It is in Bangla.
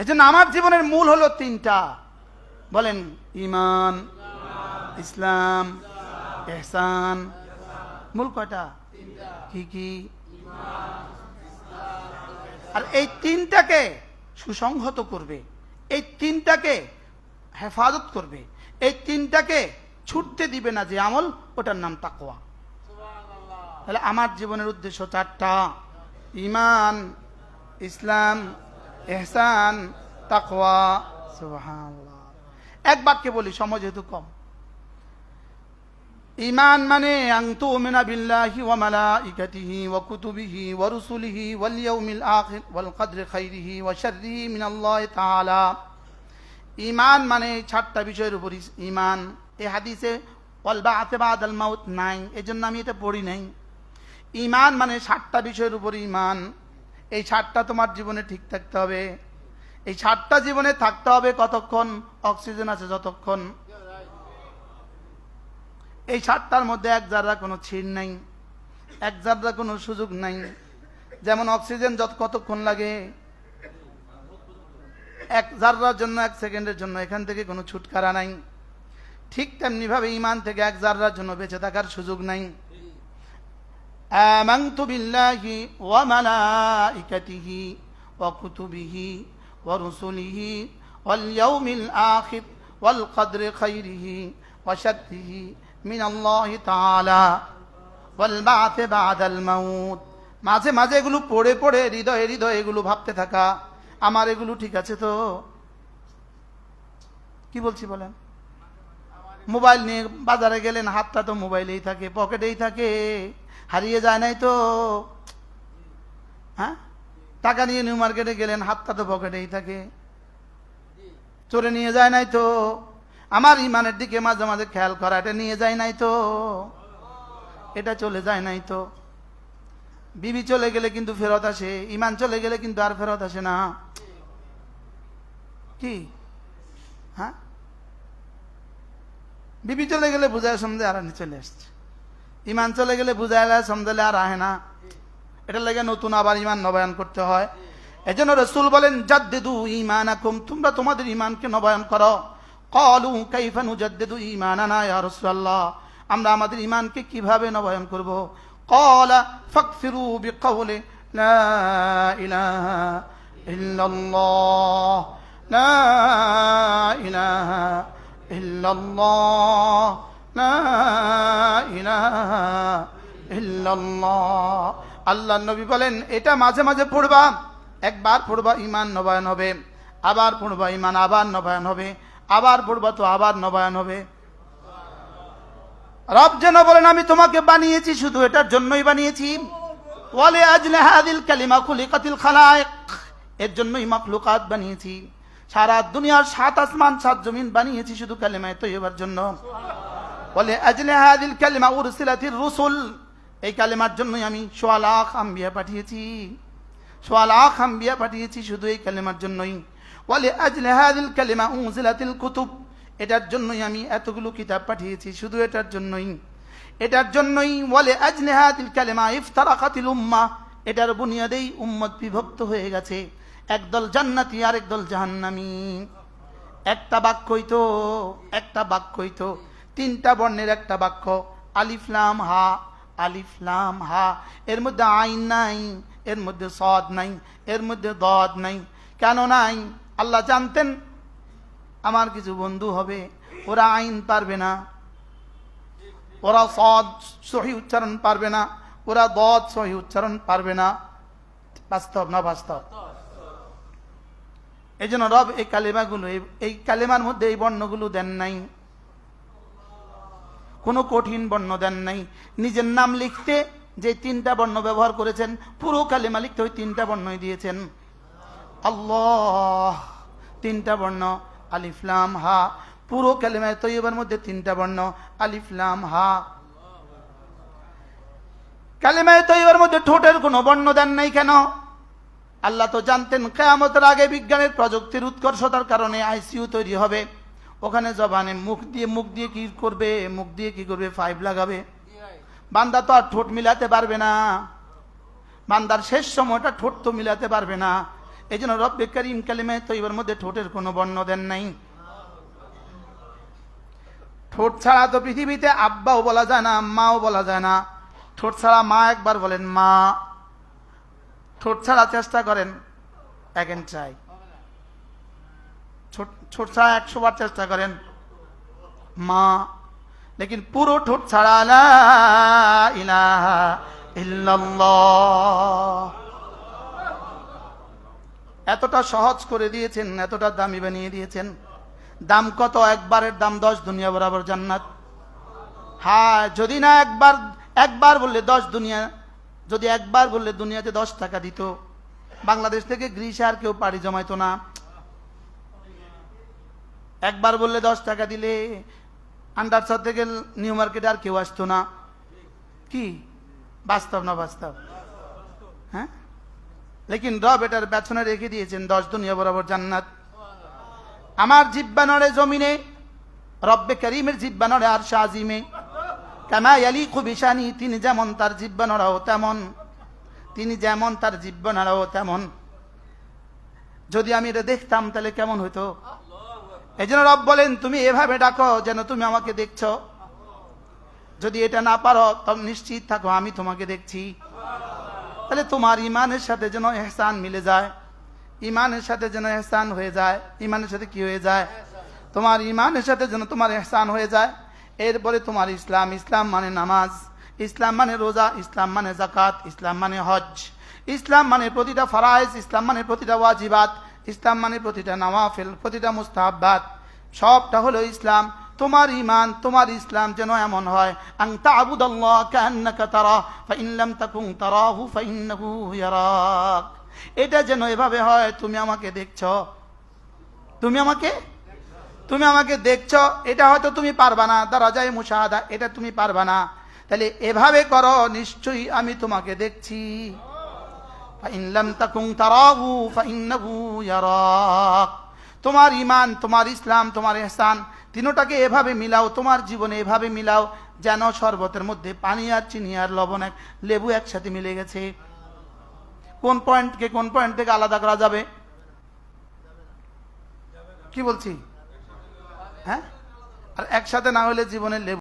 এজন্য আমার জীবনের মূল হলো তিনটা। বলেন ইমান ইসলাম, এহসান, মূল কয়টা? কি কি? আর এই তিনটাকে সুসংহত করবে, এই তিনটাকে হেফাজত করবে, এই তিনটাকে ছুটতে দিবে না যে আমল, ওটার নাম তাকোয়া তাহলে আমার জীবনের উদ্দেশ্য চারটা। ইমান ইসলাম এহসান তাকওয়া, সুবহানাল্লাহ। এক বাক্যে বলি, সময় যেহেতু কম। ইমান মানে আং তুমিনা বিল্লাহি ওয়া মালাইকাতিহি ওয়া কুতুবিহি ওয়া রুসুলিহি ওয়াল ইয়াউমিল আখির ওয়াল কদরি খাইরিহি ওয়া শাররিহি মিনাল্লাহি তাআলা। ইমান মানে চারটা বিষয়ের উপর ইমান এই হাদিসে ওয়াল বাআতে বাদাল মাউত নাই, এজন্য আমি এটা পড়ি নাই। ইমান মানে ষাটটা বিষয়ের উপর ইমান এই ষাটটা তোমার জীবনে ঠিক থাকতে হবে। এই ষাটটা জীবনে থাকতে হবে কতক্ষণ? অক্সিজেন আছে যতক্ষণ। এই ষাটটার মধ্যে এক জাররা কোনো ছিন নাই, এক জাররা কোনো সুযোগ নাই। যেমন অক্সিজেন যত কতক্ষণ লাগে, এক জাররার জন্য, এক সেকেন্ডের জন্য এখান থেকে কোনো ছুটকারা নাই। ঠিক তেমনি ভাবে ইমান থেকে এক জাররার জন্য বেঁচে থাকার সুযোগ নাই। آمنت بالله وملائكته وكتبه ورسله واليوم الآخر والقدر خيره وشره من الله تعالى والبعث بعد الموت মাঝে মাঝে এগুলো পড়ে পড়ে হৃদয়ে হৃদয়ে এগুলো ভাবতে থাকা আমার এগুলো ঠিক আছে তো কি বলছি বলেন মোবাইল নিয়ে বাজারে গেলেন হাতটা তো মোবাইলেই থাকে পকেটেই থাকে হারিয়ে যায় নাই তো? হ্যাঁ? টাকা নিয়ে নিউ মার্কেটে গেলেন, হাতটা তো পকেটেই থাকে। চোরে নিয়ে যায় নাই তো? আমার ইমানের দিকে মাঝে মাঝে খেয়াল করা, এটা নিয়ে যায় নাই তো? এটা চলে যায় নাই তো? বিবি চলে গেলে কিন্তু ফেরত আসে, ইমান চলে গেলে কিন্তু আর ফেরত আসে না। কি? হ্যাঁ? বিবি চলে গেলে বুঝায় সমঝে আর চলে আসছে। ইমান চলে গেলে বুঝাইলে সমজালে আর আহে না। এটা লেগে নতুন আবার ইমান নবায়ন করতে হয়। এই এজন্য রসুল বলেন, জাদ্দিদু ইমান আকুম তোমরা তোমাদের ইমানকে নবায়ন করো। কলু কাইফানু জাদ্দিদু ইমানানা ইয়া রাসূলুল্লাহ। আমরা আমাদের ইমানকে কীভাবে নবায়ন করব? কলা ফাকফিরু বিকাউলি, লা ইলাহা ইল্লাল্লাহ, লা ইলাহা ইল্লাল্লাহ, লা আল্লাহ নবী বলেন, এটা মাঝে মাঝে পড়বা। একবার পড়বা ইমান নবায়ন হবে। আবার পড়বা ইমান আবার নবায়ন হবে। আবার পড়বা তো আবার নবায়ন হবে। রব যেন বলেন, আমি তোমাকে বানিয়েছি, শুধু এটার জন্যই বানিয়েছি। ওয়ালে আজলে হাদিল কালিমা খুলিকাতিল এর জন্যই মাখলুকাত বানিয়েছি। সারা দুনিয়ার সাত আসমান, সাত জমিন বানিয়েছি, শুধু কালিমায় তৈবার জন্য। বলে, আজলে হাদিল কালিমা উরসিলাতির রুসুল? এই কালিমার জন্যই আমি সোয়া লাখ আম্বিয়া পাঠিয়েছি। সোয়া লাখ আম্বিয়া পাঠিয়েছি শুধু এই কালিমার জন্যই। বলে, আজলে হাদিল কালিমা উনসিলাতিল কুতুব? এটার জন্যই আমি এতগুলো কিতাব পাঠিয়েছি, শুধু এটার জন্যই। এটার জন্যই বলে আজনেহাতিল কালেমা ইফতারাকাতিল উম্মা? এটার বুনিয়াদেই উম্মত বিভক্ত হয়ে গেছে। একদল জান্নাতি আর একদল জাহান্নামি। একটা বাক্যই তো, একটা বাক্যই তো। তিনটা বর্ণের একটা বাক্য আলিফলাম হা আলিফলাম হা। এর মধ্যে আইন নাই, এর মধ্যে সদ নাই, এর মধ্যে দদ নাই। কেন নাই? আল্লাহ জানতেন, আমার কিছু বন্ধু হবে, ওরা আইন পারবে না। ওরা সদ সহি উচ্চারণ পারবে না, ওরা দদ সহি উচ্চারণ পারবে না। বাস্তব না বাস্তব? এই জন্য রব এই কালেমাগুলো এই- কালেমার মধ্যে এই বর্ণগুলো দেন নাই। কোনো কঠিন বর্ণ দেন নাই। নিজের নাম লিখতে যে তিনটা বর্ণ ব্যবহার করেছেন, পুরো কালেমা লিখতে ওই তিনটা বর্ণই দিয়েছেন। আল্লাহ! তিনটা বর্ণ আলিফলাম হা। পুরো কালেমায় তৈবার মধ্যে তিনটা বর্ণ আলিফলাম হা। কালেমায় তৈবার মধ্যে ঠোঁটের কোনো বর্ণ দেন নাই কেন? আল্লাহ তো জানতেন, কেয়ামতের আগে বিজ্ঞানের প্রযুক্তির উৎকর্ষতার কারণে আইসিইউ তৈরি হবে। ওখানে জবানে মুখ দিয়ে মুখ দিয়ে কি করবে, মুখ দিয়ে কি করবে ফাইভ লাগাবে। বান্দা তো আর ঠোঁট মিলাতে পারবে না। বান্দার শেষ সময়টা ঠোঁট তো মিলাতে পারবে না। এই জন্য রব্বে করিম কালিমে এবার মধ্যে ঠোঁটের কোনো বর্ণ দেন নাই। ঠোঁট ছাড়া তো পৃথিবীতে আব্বাও বলা যায় না, মাও বলা যায় না। ঠোঁট ছাড়া মা একবার বলেন, মা। ঠোঁট ছাড়া চেষ্টা করেন একেন চাই ছোট ছাড়া একশো বার চেষ্টা করেন মা লেকিন পুরো ঠোঁট ছাড়া এতটা সহজ করে দিয়েছেন এতটা দামি বানিয়ে দিয়েছেন দাম কত একবারের দাম দশ দুনিয়া বরাবর জান্নাত। হ্যাঁ যদি না একবার একবার বললে দশ দুনিয়া, যদি একবার বললে দুনিয়াতে দশ টাকা দিত। বাংলাদেশ থেকে গ্রিসে আর কেউ পাড়ি জমাইতো না। একবার বললে দশ টাকা দিলে আন্ডারসর থেকে নিউ মার্কেটে আর কেউ আসতো না। কি? বাস্তব না বাস্তব? হ্যাঁ? লেকিন রব এটার পেছনে রেখে দিয়েছেন, দশ দুনিয়া বরাবর জান্নাত। আমার জিব্বা নড়ে জমিনে, রব্বে করিমের জিব্বা নড়ে আর শাহিমে কামা আলী খুবিশানি তিনি যেমন তার জিব্বা নড়াও তেমন। তিনি যেমন তার জিব্বা নড়াও তেমন। যদি আমি এটা দেখতাম, তাহলে কেমন হতো এই জন্য রব বলেন, তুমি এভাবে ডাকো যেন তুমি আমাকে দেখছ। যদি এটা না পারো, তবে নিশ্চিত থাকো, আমি তোমাকে দেখছি। তাহলে তোমার ইমানের সাথে যেন এহসান মিলে যায়। ইমানের সাথে যেন এহসান হয়ে যায়। ইমানের সাথে কি হয়ে যায়? তোমার ইমানের সাথে যেন তোমার এহসান হয়ে যায়। এরপরে তোমার ইসলাম ইসলাম মানে নামাজ, ইসলাম মানে রোজা, ইসলাম মানে জাকাত ইসলাম মানে হজ, ইসলাম মানে প্রতিটা ফারাইজ ইসলাম মানে প্রতিটা ওয়াজিবাত। ইসলাম মানে প্রতিটা নওয়াফেল, প্রতিটা মুস্তাহাব্বাত। সবটা হলো ইসলাম। তোমার ইমান তোমার ইসলাম যেন এমন হয়। আং তাবুদাল্লাহ কান্নাকা তারা, ফাইন লাম তাকুন তারাহু, ফাইন্নাহু ইয়ারাক। এটা যেন এভাবে হয়, তুমি আমাকে দেখছ। তুমি আমাকে? তুমি আমাকে দেখছ। এটা হয়তো তুমি পারবা না। দরাজায় মুশাহাদা, এটা তুমি পারবা না। তাহলে এভাবে করো, নিশ্চয়ই আমি তোমাকে দেখছি। ফাইন লাম তাকুন তারাহু, ফাইন্নাহু ইয়ারাক তোমার ইমান তোমার ইসলাম, তোমার এহসান তিনোটাকে এভাবে মিলাও, তোমার জীবনে এভাবে মিলাও, যেন শরবতের মধ্যে পানি আর চিনি আর লবণ এক, লেবু একসাথে মিলে গেছে। কোন পয়েন্টকে কোন পয়েন্ট থেকে আলাদা করা যাবে? কি বলছি? হ্যাঁ? আর একসাথে না হলে জীবনের লেবু